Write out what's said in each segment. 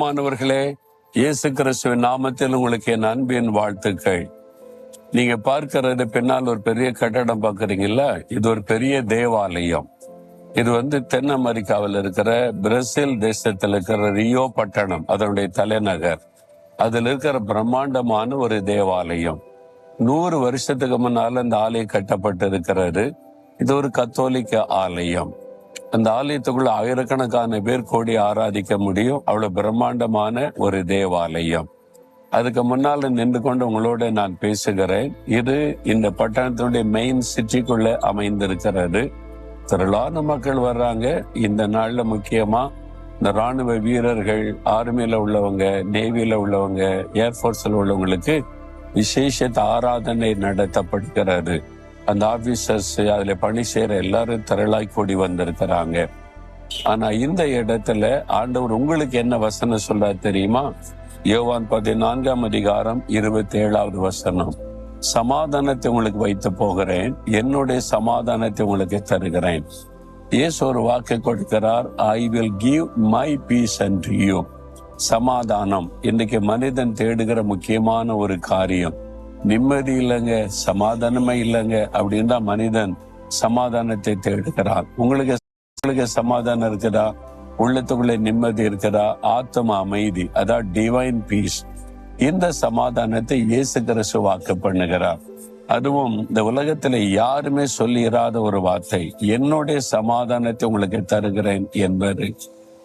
மாணவர்களே இயேசு கிறிஸ்துவின் நாமத்தில் உங்களுக்கு என் அன்பின் வாழ்த்துக்கள். நீங்க பார்க்கறது பின்னால் ஒரு பெரிய கட்டடம் பாக்குறீங்கல்ல இது ஒரு பெரிய தேவாலயம். இது வந்து தென் அமெரிக்காவில் இருக்கிற பிரேசில் தேசத்தில் இருக்கிற ரியோ பட்டணம் அதனுடைய தலைநகர். அதில் இருக்கிற பிரம்மாண்டமான ஒரு தேவாலயம். நூறு வருஷத்துக்கு முன்னால அந்த ஆலயம் கட்டப்பட்டு இருக்கிறது இது ஒரு கத்தோலிக்க ஆலயம். அந்த ஆலயத்துக்குள்ள ஆயிரக்கணக்கான பேர் கோடி ஆராதிக்க முடியும். அவ்வளவு பிரம்மாண்டமான ஒரு தேவாலயம். அதுக்கு முன்னால நின்று கொண்டு உங்களோட நான் பேசுகிறேன். இது இந்த பட்டணத்துடைய மெயின் சிட்டிக்குள்ள அமைந்திருக்கிறது. திரளான மக்கள் வர்றாங்க. இந்த நாள்ல முக்கியமா இந்த ராணுவ வீரர்கள் ஆர்மியில உள்ளவங்க நேவியில உள்ளவங்க ஏர்போர்ஸ்ல உள்ளவங்களுக்கு விசேஷ ஆராதனை நடத்தப்படுகிறது. அந்த ஆபீசர்ஸ் அதுல பணி செய்யற எல்லாரும் திரளாய் கூடி வந்திருக்கிறாங்க. ஆனா இந்த இடத்துல ஆண்டவர் உங்களுக்கு என்ன வசனம் சொல்றாரு தெரியுமா? யோவான் பதினான்காம் அதிகாரம் இருபத்தி ஏழாவது வசனம். சமாதானத்தை உங்களுக்கு வைத்து போகிறேன். என்னுடைய சமாதானத்தை உங்களுக்கு தருகிறேன். இயேசு ஒரு வாக்கு கொடுக்கிறார் I will give my peace and you சமாதானம். இன்னைக்கு மனிதன் தேடுகிற முக்கியமான ஒரு காரியம். நிம்மதி இல்லைங்க சமாதானமே இல்லைங்க தான் மனிதன் சமாதானத்தை தேடுகிறான். உங்களுக்கு உங்களுக்கு சமாதானம் இருக்குதா? உள்ளத்துக்குள்ள நிம்மதி இருக்குதா? ஆத்ம அமைதி அதான் டிவைன் பீஸ் இந்த சமாதானத்தை இயேசு கிறிஸ்து வாக்கு பண்ணுகிறார். அதுவும் இந்த உலகத்துல யாருமே சொல்லிடாத ஒரு வார்த்தை என்னுடைய சமாதானத்தை உங்களுக்கு தருகிறேன் என்பது.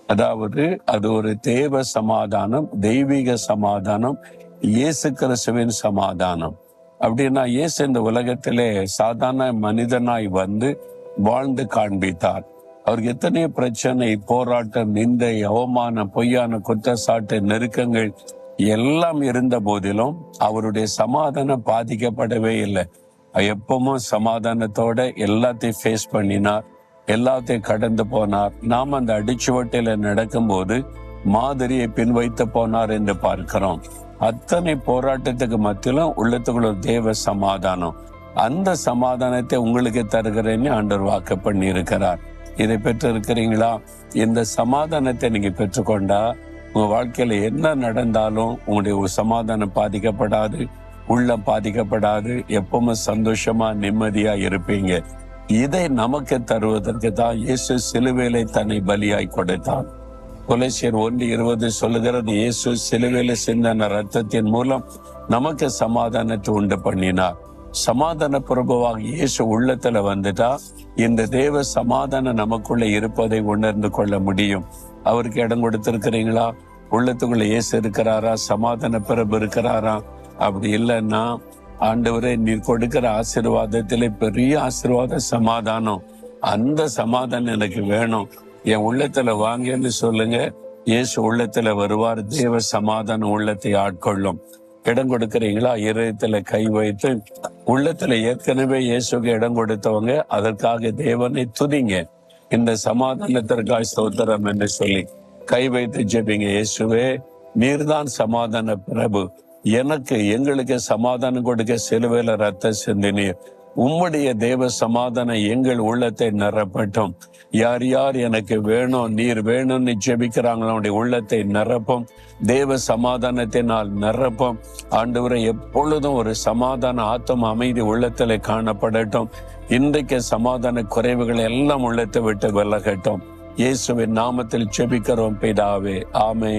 அதாவது அது ஒரு தேவ சமாதானம் தெய்வீக சமாதானம் இயேசு கிறிஸ்துவின் சமாதானம். அப்படின்னா இயேசு இந்த உலகத்திலே சாதாரண மனிதனாய் வந்து வாழ்ந்து காண்பித்தார். அவருக்கு எத்தனையோ பிரச்சனை போராட்டம் நிந்தை அவமான பொய்யான குற்றச்சாட்டு நெருக்கங்கள் எல்லாம் இருந்த போதிலும் அவருடைய சமாதானம் பாதிக்கப்படவே இல்லை. எப்பவும் சமாதானத்தோட எல்லாத்தையும் ஃபேஸ் பண்ணினார். எல்லாத்தையும் கடந்து போனார். நாம் அந்த அடிச்சுவட்டில நடக்கும்போது மாதிரியை பின் வைத்து போனார் என்று பார்க்கிறோம். அத்தனை போராட்டத்துக்கு மத்தியிலும் உள்ளத்துக்குள்ள தேவ சமாதானம். அந்த சமாதானத்தை உங்களுக்கு தருகிறேன்னு ஆண்டவர் வாக்கு பண்ணி இருக்கிறார் இதை பெற்று இருக்கிறீங்களா இந்த சமாதானத்தை நீங்க பெற்றுக்கொண்டா உங்க வாழ்க்கையில என்ன நடந்தாலும் உங்களுடைய சமாதானம் பாதிக்கப்படாது உள்ளம் பாதிக்கப்படாது எப்பவுமே சந்தோஷமா நிம்மதியா இருப்பீங்க. இதை நமக்கு தருவதற்கு தான் இயேசு சிலுவேலை தன்னை பலியாய் கொடுத்தான். கொலேசியர் ஒன்று இருபது சொல்லுகிறது இயேசு சிலுவையில சிந்தன ரத்தத்தின் மூலம் நமக்கு சமாதானத்தை உண்டு பண்ணினார். சமாதான பிரபுவாக இயேசு உள்ளத்துல வந்துட்டா இந்த தேவ சமாதானம் நமக்குள்ள இருப்பதை உணர்ந்து கொள்ள முடியும். அவருக்கு இடம் கொடுத்திருக்கிறீங்களா? உள்ளத்துக்குள்ள இயேசு இருக்கிறாரா? சமாதான பிரபு இருக்கிறாரா? அப்படி இல்லைன்னா ஆண்டவரே நீர் கொடுக்கிற ஆசீர்வாதத்திலே பெரிய ஆசீர்வாத சமாதானம். அந்த சமாதானம் எனக்கு வேணும். என் உள்ளத்துல வாங்கன்னு சொல்லுங்க. இயேசு உள்ளத்துல வருவார். தேவ சமாதானம் உள்ளத்தை ஆட்கொள்ளும். இடம் கொடுக்கறீங்களா? இதயத்துல கை வைத்து உள்ளத்துல ஏற்கனவே இயேசுக்கு இடம் கொடுத்தவங்க அதற்காக தேவனை துதிங்க. இந்த சமாதானத்திற்காக ஸ்தோத்திரம் என்று சொல்லி கை வைத்து ஜெபிங்க. இயேசுவே நீர்தான் சமாதான பிரபு. எனக்கு எங்களுக்கு சமாதானம் கொடுக்க சிலுவையில ரத்த சிந்தினீர். உம்முடைய தேவ சமாதானம் எங்கள் உள்ளத்தை நிரப்பட்டும். யார் யார் எனக்கு வேணும் நீர் வேணும்னு ஜெபிக்கிறாங்களோ அவனுடைய உள்ளத்தை நிரப்பும். தேவ சமாதானத்தை நான் நிரப்பும். ஆண்டவரை எப்பொழுதும் ஒரு சமாதான ஆத்தம் அமைதி உள்ளத்துல காணப்படட்டும். இன்றைக்கு சமாதான குறைவுகள் எல்லாம் உள்ளத்தை விட்டு விலகட்டும். இயேசுவின் நாமத்தில் ஜெபிக்கிறோம் பிதாவே. ஆமே